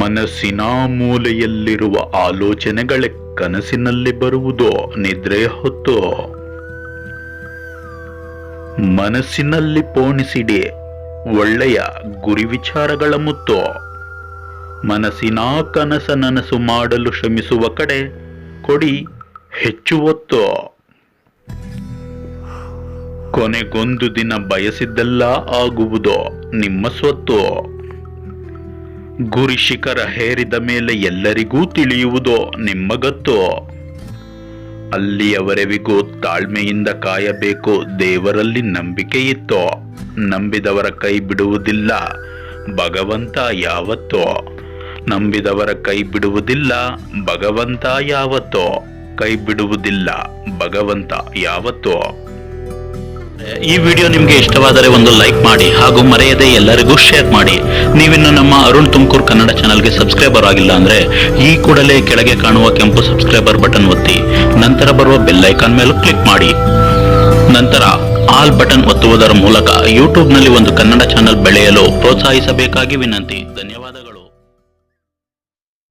ಮನಸ್ಸಿನ ಮೂಲೆಯಲ್ಲಿರುವ ಆಲೋಚನೆಗಳೇ ಕನಸಿನಲ್ಲಿ ಬರುವುದೋ ನಿದ್ರೆಯ ಹೊತ್ತು? ಮನಸ್ಸಿನಲ್ಲಿ ಪೋಣಿಸಿಡಿ ಒಳ್ಳೆಯ ಗುರಿ ವಿಚಾರಗಳ ಮುತ್ತು? ಮನಸ್ಸಿನ ಕನಸ ನನಸು ಮಾಡಲು ಶ್ರಮಿಸುವ ಕಡೆ ಕೊಡಿ ಹೆಚ್ಚು ಹೊತ್ತು ಕೊನೆಗೊಂದು ದಿನ ಬಯಸಿದ್ದೆಲ್ಲ ಆಗುವುದು ನಿಮ್ಮ ಸ್ವತ್ತು. ಗುರಿ ಶಿಖರ ಹೇರಿದ ಮೇಲೆ ಎಲ್ಲರಿಗೂ ತಿಳಿಯುವುದು ನಿಮ್ಮ ಗತ್ತು. ಅಲ್ಲಿಯವರೆವಿಗೂ ತಾಳ್ಮೆಯಿಂದ ಕಾಯಬೇಕು, ದೇವರಲ್ಲಿ ನಂಬಿಕೆ ಇತ್ತು. ನಂಬಿದವರ ಕೈ ಬಿಡುವುದಿಲ್ಲ, ಭಗವಂತ ಯಾವತ್ತೋ. ನಂಬಿದವರ ಕೈ ಬಿಡುವುದಿಲ್ಲ, ಭಗವಂತ ಯಾವತ್ತೋ. ಕೈ ಬಿಡುವುದಿಲ್ಲ ಭಗವಂತ ಯಾವತ್ತೋ. ಈ ವಿಡಿಯೋ ನಿಮಗೆ ಇಷ್ಟವಾದರೆ ಒಂದು ಲೈಕ್ ಮಾಡಿ ಹಾಗೂ ಮರೆಯದೆ ಎಲ್ಲರಿಗೂ ಶೇರ್ ಮಾಡಿ. ನೀವಿನ್ನು ನಮ್ಮ ಅರುಣ್ ತುಮಕೂರು ಕನ್ನಡ ಚಾನಲ್ಗೆ ಸಬ್ಸ್ಕ್ರೈಬರ್ ಆಗಿಲ್ಲ ಅಂದ್ರೆ ಈ ಕೂಡಲೇ ಕೆಳಗೆ ಕಾಣುವ ಕೆಂಪು ಸಬ್ಸ್ಕ್ರೈಬರ್ ಬಟನ್ ಒತ್ತಿ, ನಂತರ ಬರುವ ಬೆಲ್ ಐಕಾನ್ ಮೇಲೂ ಕ್ಲಿಕ್ ಮಾಡಿ. ನಂತರ ಆಲ್ ಬಟನ್ ಒತ್ತುವುದರ ಮೂಲಕ ಯೂಟ್ಯೂಬ್ನಲ್ಲಿ ಒಂದು ಕನ್ನಡ ಚಾನಲ್ ಬೆಳೆಯಲು ಪ್ರೋತ್ಸಾಹಿಸಬೇಕಾಗಿ ವಿನಂತಿ. ಧನ್ಯವಾದ